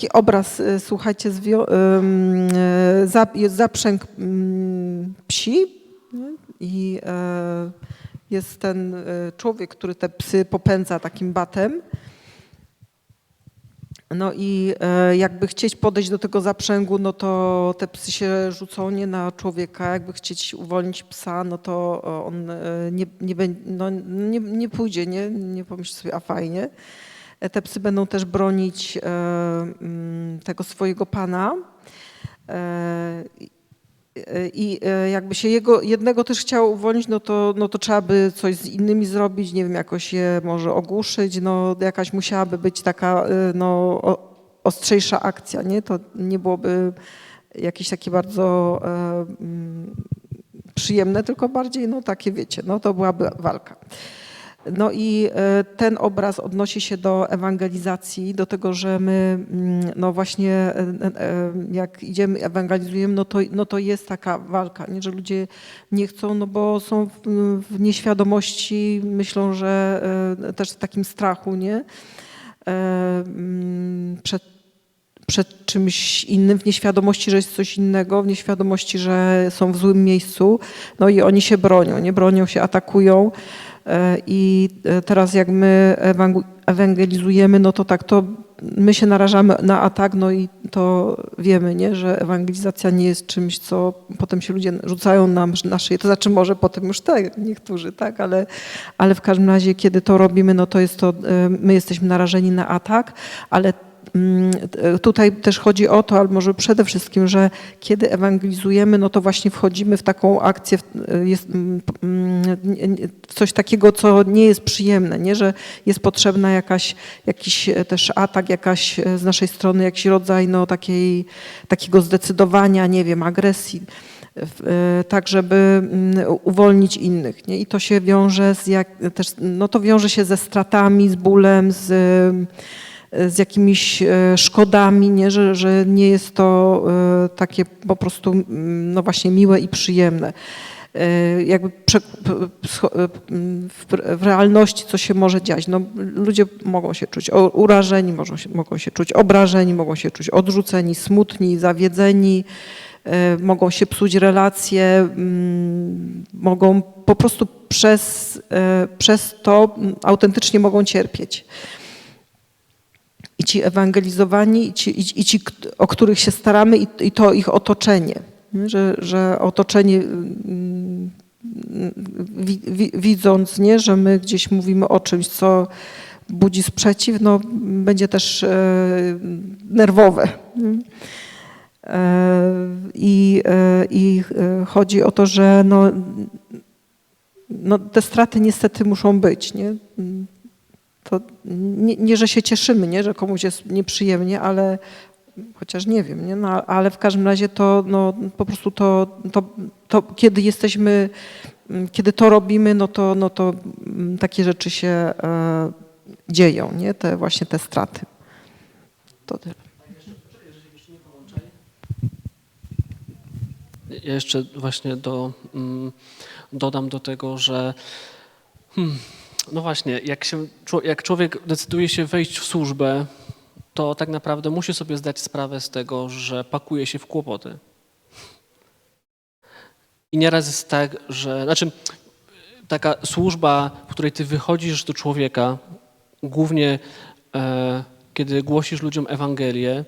taki obraz, y, słuchajcie, y, zaprzęg psi i e, jest ten y, człowiek, który te psy popędza takim batem. No i jakby chcieć podejść do tego zaprzęgu, no to te psy się rzucą nie na człowieka. Jakby chcieć uwolnić psa, no to on nie, nie, no, nie, nie pójdzie, nie, nie pomyśli sobie, a fajnie. Te psy będą też bronić e, mm, tego swojego pana. E, i- e, jakby się jego jednego też chciało uwolnić, no to, no to trzeba by coś z innymi zrobić, nie wiem, jakoś je może ogłuszyć, no jakaś musiałaby być taka no, ostrzejsza akcja, nie? To nie byłoby jakieś takie bardzo e, mm, przyjemne, tylko bardziej no takie wiecie, no to byłaby walka. No i e, ten obraz odnosi się do ewangelizacji, do tego, że my mm, no właśnie e, e, jak idziemy, ewangelizujemy, no to, no to jest taka walka, nie? że ludzie nie chcą, no bo są w, nieświadomości, myślą, że też w takim strachu, nie? Mm, Przed przed czymś innym, w nieświadomości, że jest coś innego, w nieświadomości, że są w złym miejscu, no i oni się bronią, nie bronią się, atakują. E, I e, teraz jak my ewangelizujemy, no to tak, to my się narażamy na atak, no i to wiemy, nie, że ewangelizacja nie jest czymś, co potem się ludzie rzucają nam na szyję. To znaczy może potem już tak, niektórzy, tak, ale, ale w każdym razie, kiedy to robimy, no to jest to, e, my jesteśmy narażeni na atak, ale Tutaj też chodzi o to, albo może przede wszystkim, że kiedy ewangelizujemy, no to właśnie wchodzimy w taką akcję, mm, mm, coś takiego, co nie jest przyjemne, nie? że jest potrzebna jakaś, jakiś e, też atak, jakaś e, z naszej strony jakiś rodzaj no, takiej, takiego zdecydowania, nie wiem, agresji e, tak, żeby mm, uwolnić innych. Nie? I to się wiąże z jak, też, no to wiąże się ze stratami, z bólem, z, z jakimiś e, szkodami, nie? Że, że nie jest to e, takie po prostu no właśnie miłe i przyjemne. E, Jakby e, w, realności, co się może dziać. No, ludzie mogą się czuć urażeni, mogą się, mogą się czuć obrażeni, mogą się czuć odrzuceni, smutni, zawiedzeni, e, mogą się psuć relacje, mogą po prostu przez, e, przez to autentycznie mogą cierpieć ci ewangelizowani, i ci, i, i ci o których się staramy, i, i to ich otoczenie. nie? Że, że otoczenie, mm, wi, widząc, nie, że my gdzieś mówimy o czymś, co budzi sprzeciw, no, będzie też e, nerwowe. E, I, e, I e, chodzi o to, że no, no, te straty niestety muszą być. Nie? To nie, nie, że się cieszymy, nie, że komuś jest nieprzyjemnie, ale chociaż nie wiem, nie, no, ale w każdym razie to no, po prostu to, to, to kiedy jesteśmy, mm, kiedy to robimy, no to, no to mm, takie rzeczy się e, dzieją, nie, te właśnie te straty. To tyle. Ja jeszcze właśnie do, mm, dodam do tego, że hmm, no właśnie, jak, się, jak człowiek decyduje się wejść w służbę, to tak naprawdę musi sobie zdać sprawę z tego, że pakuje się w kłopoty. I nieraz jest tak, że, znaczy taka służba, w której ty wychodzisz do człowieka, głównie e, kiedy głosisz ludziom Ewangelię,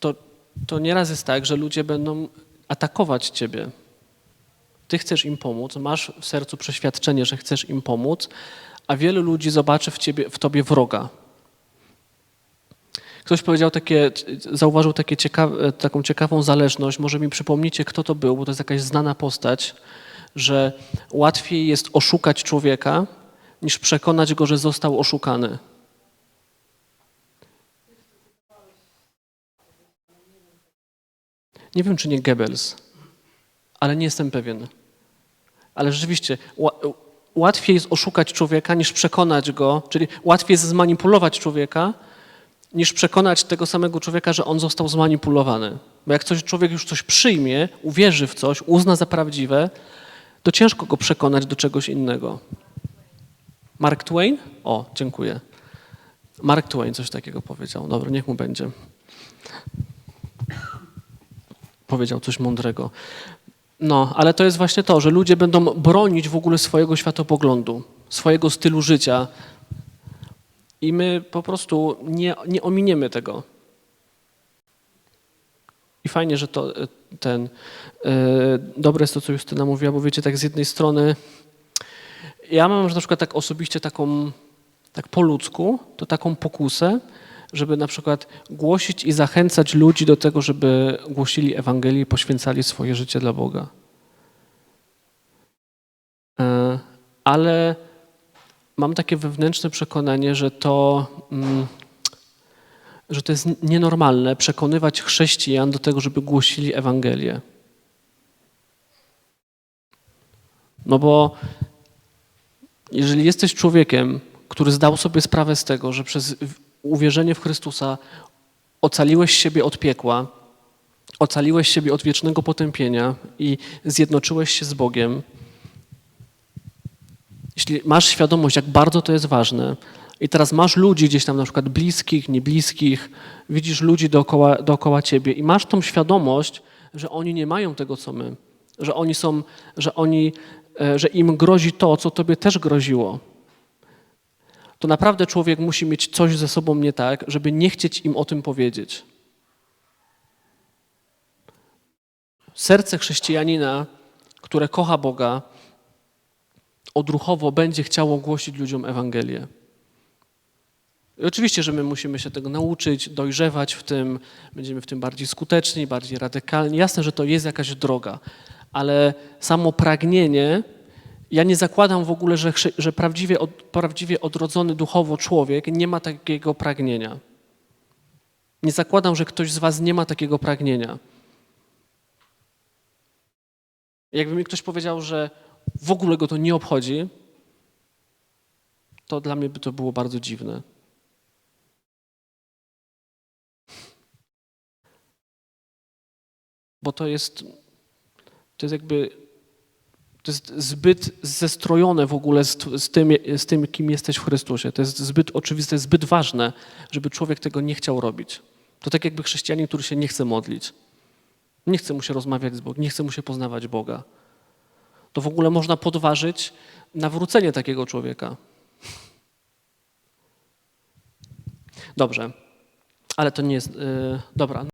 to, to nieraz jest tak, że ludzie będą atakować ciebie. Ty chcesz im pomóc, masz w sercu przeświadczenie, że chcesz im pomóc, a wielu ludzi zobaczy w, ciebie, w tobie wroga. Ktoś powiedział takie, zauważył takie ciekawe, taką ciekawą zależność, może mi przypomnicie, kto to był, bo to jest jakaś znana postać, że łatwiej jest oszukać człowieka, niż przekonać go, że został oszukany. Nie wiem, czy nie Goebbels, ale nie jestem pewien. Ale rzeczywiście łatwiej jest oszukać człowieka, niż przekonać go, czyli łatwiej jest zmanipulować człowieka, niż przekonać tego samego człowieka, że on został zmanipulowany. Bo jak coś, człowiek już coś przyjmie, uwierzy w coś, uzna za prawdziwe, to ciężko go przekonać do czegoś innego. Mark Twain? O, dziękuję. Mark Twain coś takiego powiedział. Dobra, niech mu będzie. Powiedział coś mądrego. No, ale to jest właśnie to, że ludzie będą bronić w ogóle swojego światopoglądu, swojego stylu życia. I my po prostu nie, nie ominiemy tego. I fajnie, że to e, ten. e, dobre jest to, co Justyna mówiła, bo wiecie, tak z jednej strony. Ja mam że na przykład tak osobiście taką, tak po ludzku, to taką pokusę, żeby na przykład głosić i zachęcać ludzi do tego, żeby głosili Ewangelię i poświęcali swoje życie dla Boga. E, Ale mam takie wewnętrzne przekonanie, że to, mm, że to jest nienormalne przekonywać chrześcijan do tego, żeby głosili Ewangelię. No bo jeżeli jesteś człowiekiem, który zdał sobie sprawę z tego, że przez uwierzenie w Chrystusa ocaliłeś siebie od piekła, ocaliłeś siebie od wiecznego potępienia i zjednoczyłeś się z Bogiem, jeśli masz świadomość, jak bardzo to jest ważne, i teraz masz ludzi gdzieś tam, na przykład bliskich, niebliskich, widzisz ludzi dookoła, dookoła ciebie i masz tą świadomość, że oni nie mają tego, co my, że oni są, że oni, e, że im grozi to, co tobie też groziło. To naprawdę człowiek musi mieć coś ze sobą nie tak, żeby nie chcieć im o tym powiedzieć. Serce chrześcijanina, które kocha Boga, odruchowo będzie chciało głosić ludziom Ewangelię. I oczywiście, że my musimy się tego nauczyć, dojrzewać w tym, będziemy w tym bardziej skuteczni, bardziej radykalni. Jasne, że to jest jakaś droga, ale samo pragnienie, ja nie zakładam w ogóle, że, że prawdziwie, od, prawdziwie odrodzony duchowo człowiek nie ma takiego pragnienia. Nie zakładam, że ktoś z Was nie ma takiego pragnienia. Jakby mi ktoś powiedział, że w ogóle go to nie obchodzi, to dla mnie by to było bardzo dziwne. Bo to jest, to jest jakby, to jest zbyt zestrojone w ogóle z, z, tym, z tym, kim jesteś w Chrystusie. To jest zbyt oczywiste, zbyt ważne, żeby człowiek tego nie chciał robić. To tak jakby chrześcijanin, który się nie chce modlić. Nie chce mu się rozmawiać z Bogiem, nie chce mu się poznawać Boga to w ogóle można podważyć nawrócenie takiego człowieka. Dobrze, ale to nie jest. Yy, dobra.